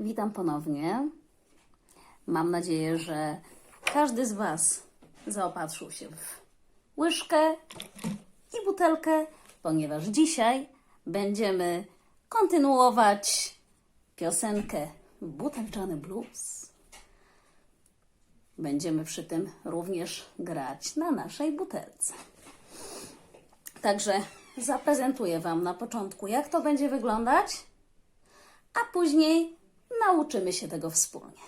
Witam ponownie. Mam nadzieję, że każdy z Was zaopatrzył się w łyżkę i butelkę, ponieważ dzisiaj będziemy kontynuować piosenkę Butelczany Blues. Będziemy przy tym również grać na naszej butelce. Także zaprezentuję Wam na początku, jak to będzie wyglądać, a później nauczymy się tego wspólnie.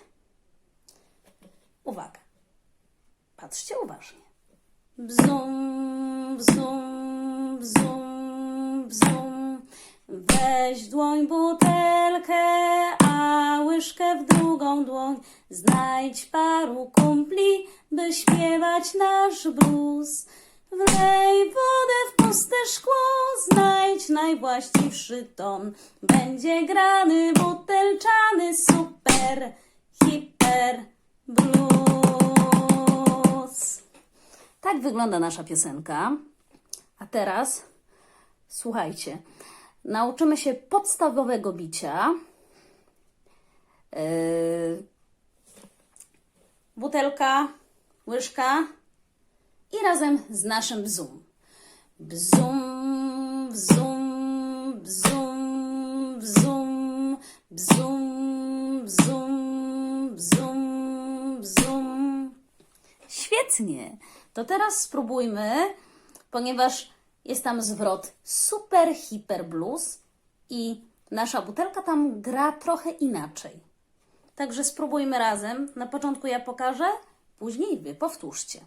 Uwaga. Patrzcie uważnie. Bzum, bzum, bzum, bzum. Weź dłoń butelkę, a łyżkę w drugą dłoń. Znajdź paru kumpli, by śpiewać nasz blues. Wlej wodę w puste szkło, znajdź najwłaściwszy ton. Będzie grany butelczany super, hiper blues. Tak wygląda nasza piosenka. A teraz słuchajcie, nauczymy się podstawowego bicia. Yy, butelka, łyżka i razem z naszym bzum. Bzum, bzum, bzum, bzum, bzum, bzum, bzum, bzum. Świetnie. To teraz spróbujmy, ponieważ jest tam zwrot super, hiper blues i nasza butelka tam gra trochę inaczej. Także spróbujmy razem. Na początku ja pokażę, później wy powtórzcie.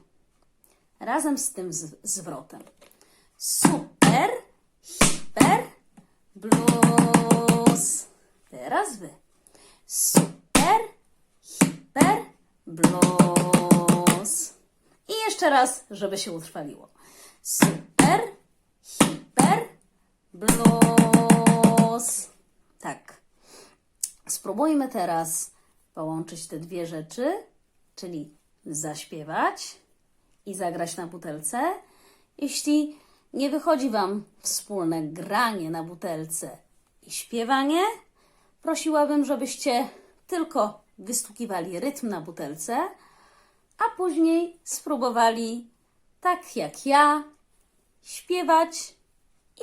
Razem z tym zwrotem. Super, hiper, blues. Teraz wy. Super, hiper, blues. I jeszcze raz, żeby się utrwaliło. Super, hiper, blues. Tak. Spróbujmy teraz połączyć te dwie rzeczy, czyli zaśpiewać i zagrać na butelce. Jeśli nie wychodzi Wam wspólne granie na butelce i śpiewanie, prosiłabym, żebyście tylko wystukiwali rytm na butelce, a później spróbowali, tak jak ja, śpiewać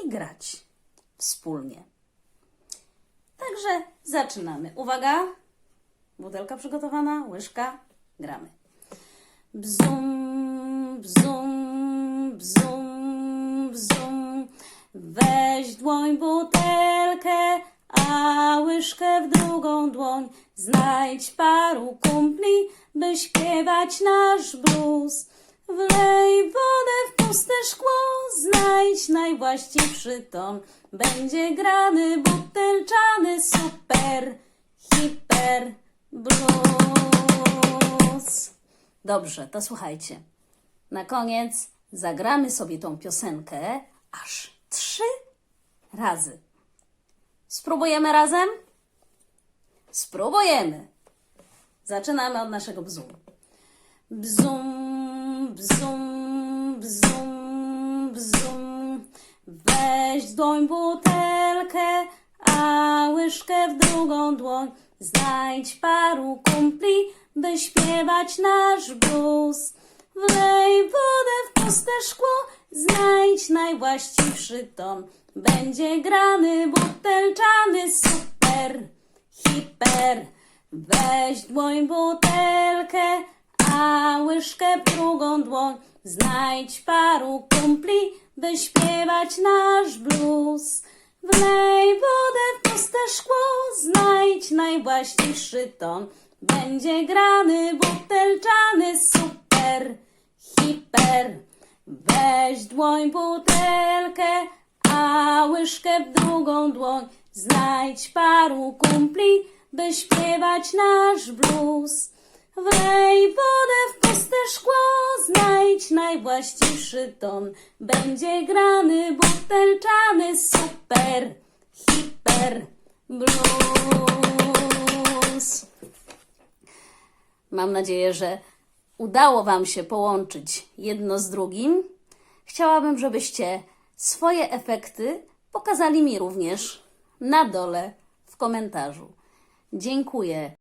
i grać wspólnie. Także zaczynamy. Uwaga! Butelka przygotowana, łyżka, gramy. Bzum, w drugą dłoń. Znajdź paru kumpli, by śpiewać nasz blues. Wlej wodę w puste szkło, znajdź najwłaściwszy ton. Będzie grany butelczany super, hiper blues. Dobrze, to słuchajcie. Na koniec zagramy sobie tą piosenkę aż trzy razy. Spróbujemy razem? Spróbujemy. Zaczynamy od naszego bzum. Bzum, bzum, bzum, bzum. Weź dłoń butelkę, a łyżkę w drugą dłoń. Znajdź paru kumpli, by śpiewać nasz blues. Wlej wodę w puste szkło, znajdź najwłaściwszy ton. Będzie grany butelczany super, hiper. Weź dłoń butelkę, a łyżkę w drugą dłoń. Znajdź paru kumpli, by śpiewać nasz blues. Wlej wodę w puste szkło, znajdź najwłaściwszy ton. Będzie grany butelczany super, hiper. Weź dłoń butelkę, a łyżkę w drugą dłoń. Znajdź paru kumpli, by śpiewać nasz blues. Wlej wodę w puste szkło, znajdź najwłaściwszy ton. Będzie grany butelczany super, hiper blues. Mam nadzieję, że udało Wam się połączyć jedno z drugim. Chciałabym, żebyście swoje efekty pokazali mi również na dole w komentarzu. Dziękuję.